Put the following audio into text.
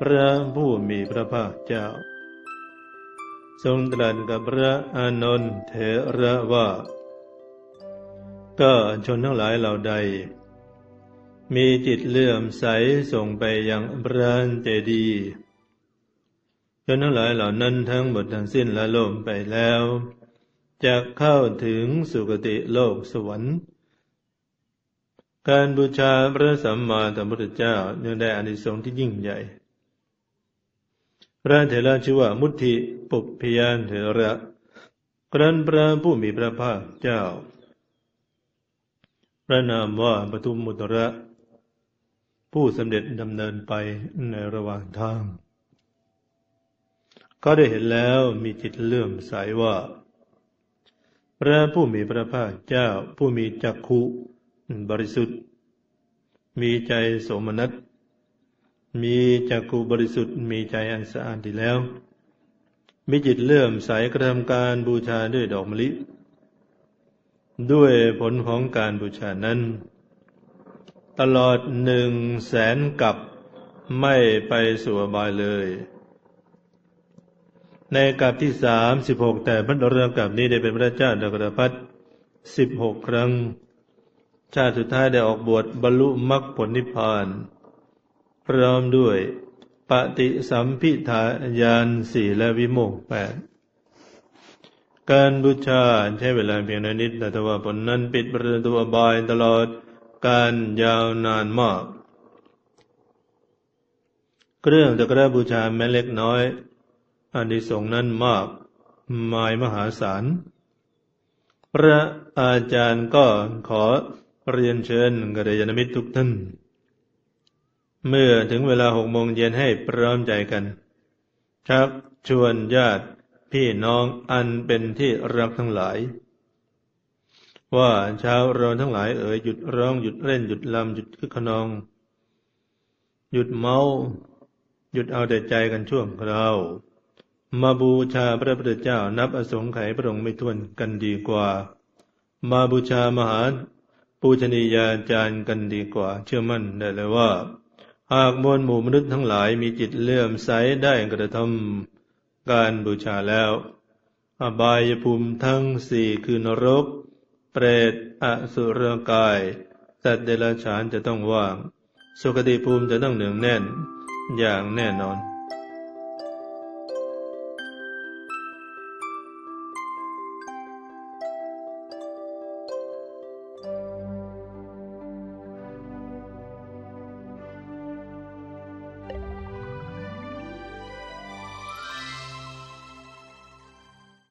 พระผู้มีพระภาคเจ้า ทรงตรัสกับพระอานนท์เถระว่า ก็ชนทั้งหลายเหล่าใด มีจิตเลื่อมใสส่งไปยังพระเจดีย์ชนทั้งหลายเหล่านั้นทั้งหมดทั้งสิ้นละโลมไปแล้วจะเข้าถึงสุคติโลกสวรรค์ การบูชาพระสัมมาสัมพุทธเจ้ายังได้อานิสงส์ที่ยิ่งใหญ่ พระเถระชื่อว่ามุทิปุพยานเถระครั้นพระผู้มีพระภาคเจ้า พระนามว่าปทุมมุตระ ผู้สำเร็จดำเนินไปในระหว่างทาง ก็ได้เห็นแล้วมีจิตเลื่อมใสว่า พระผู้มีพระภาคเจ้าผู้มีจักขุบริสุทธิ์ มีใจสมนัต มีจักขุบริสุทธิ์มีใจอันสะอาดดีแล้ว มีจิตเลื่อมใสกระทำการบูชาด้วยดอกมะลิ ด้วยผลของการบูชานั้น ตลอดหนึ่งแสนกับไม่ไปสู่บายเลย ในกับที่สามสิบหกแต่พระเรื่องกับนี้ได้เป็นพระเจ้าดกรพัฒสิบหกครั้ง ชาติสุดท้ายได้ออกบวชบรรลุมรรคผลนิพพาน พร้อมด้วยปฏิสัมพิทายานสี่และวิโมกแปดการบูชาใช้เวลาเพียงนิดแต่ว่าผลนั้นปิดประตูอบายตลอดการยาวนานมาก เครื่องตะกร้าบูชาแม้เล็กน้อยอานิสงส์นั้นมากมายมหาศาล พระอาจารย์ก็ขอเรียนเชิญกัลยาณมิตรทุกท่าน เมื่อถึงเวลาหกโมงเย็นให้พร้อมใจกัน ชักชวนญาติพี่น้องอันเป็นที่รักทั้งหลาย ว่าชาวเราทั้งหลายเอ๋ยหยุดร้องหยุดเล่นหยุดลำหยุดคึกขนอง หยุดเมา หยุดเอาแต่ใจกันช่วงครามาบูชาพระพุทธเจ้านับอสงไขยพระองค์ไม่ท้วนกันดีกว่า มาบูชามหาปูชนียาจารย์กันดีกว่า เชื่อมั่นได้เลยว่า หากมวลหมู่มนุษย์ทั้งหลายมีจิตเลื่อมใสได้กระทำการบูชาแล้ว อบายภูมิทั้งสี่คือนรก เปรตอสุรกาย สัตว์เดรัจฉานจะต้องว่าง สุคติภูมิจะต้องเหนืองแน่น อย่างแน่นอน